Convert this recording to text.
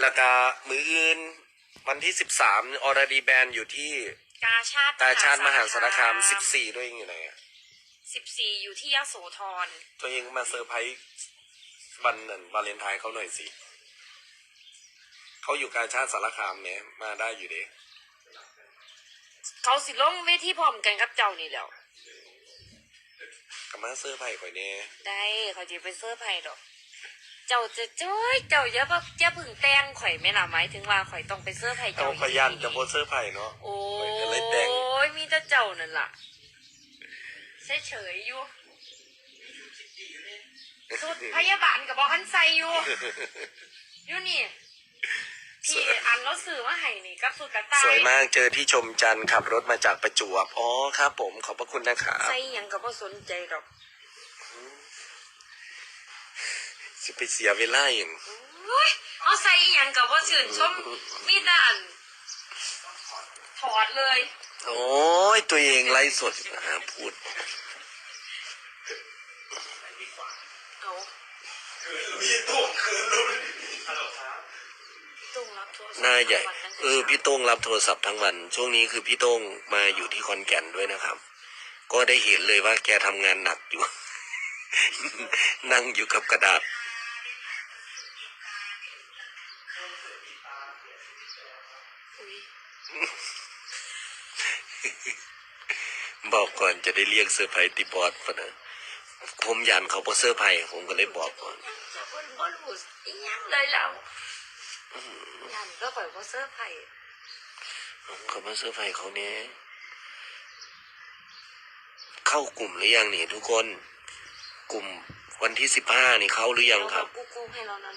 แล้วก็มืออื่น วันที่สิบสามออร์ดีแบนอยู่ที่กาชาติกาชาติมหาสารคามสิบสี่ด้วยอยู่ไหนอะสิบสี่อยู่ที่ยโสธรตัวเองมาเซอร์ไพรส์วันนั้นวาเลนไทน์เขาหน่อยสิเขาอยู่กาชาติสารคามเนี่ยมาได้อยู่เด้เขาสิลงเวทีพร้อมกันกับเจ้านี่แหล้วกับมาเซอร์ไพรส์ข่อยเนี่ยได้เขาจะไปเสื้อร์ไผ่ดอก เจ้าจะจ้อยเจ้าอย่าแบบอย่าเพึ่งแต่งข่อยแม่ล่ะหมายถึงว่าข่อยต้องไปเสื้อร์ไผ่เอาเจ้าขยันจะโพสเซอร์ไพรส์เนาะโอ้ข่อยก็เลยแต่งยมีแต่เจ้านั่นล่ะเฉยเฉยๆอยู่สุดพยาบาลกับบอกหันใส่อยู่อยู่นี่ที่อันรถสื่อมาให้นี่กับสุดกระต่าสวยยมากเจอที่ชมจันทร์ขับรถมาจากประจวบอ๋อครับผมขอบพระคุณนะครับ ใส่หยังก็บ่สนใจดอก จะไปเสียเวลาอย่างโอ้ยเอาใส่หยังก็บ่ชื่นชมมีแต่อันถอดเลย โอ้ยตัวเองไลฟ์สดหาพูด เอามีตัวคืนลุ้นตุ้งรับโทรศัพท์หน้าใหญ่วันนั้นเออ พี่โต้งรับโทรศัพท์ทั้งวัน ช่วงนี้คือพี่โต้งมาอยู่ที่คอนแก่นด้วยนะครับ ก็ได้เห็นเลยว่าแกทำงานหนักอยู่ นั่งอยู่กับกระดาษอุ๊ย บอกก่อนจะได้เรียกเซอร์ไพรส์ติบอสปะนะผมยันเขาเพราะเซอร์ไพรส์ผมก็เลยบอกก่อนจะบ่บ่รู้อีหยังเลยแล้วยันก็ปล่อยบ่เซอร์ไพรส์เขามาเซอร์ไพรส์เขาเนี่ยเข้ากลุ่มหรือยังนี่ทุกคน กลุ่มวันที่สิบห้านี่เข้าหรือยังครับกูกูให้เรานั่น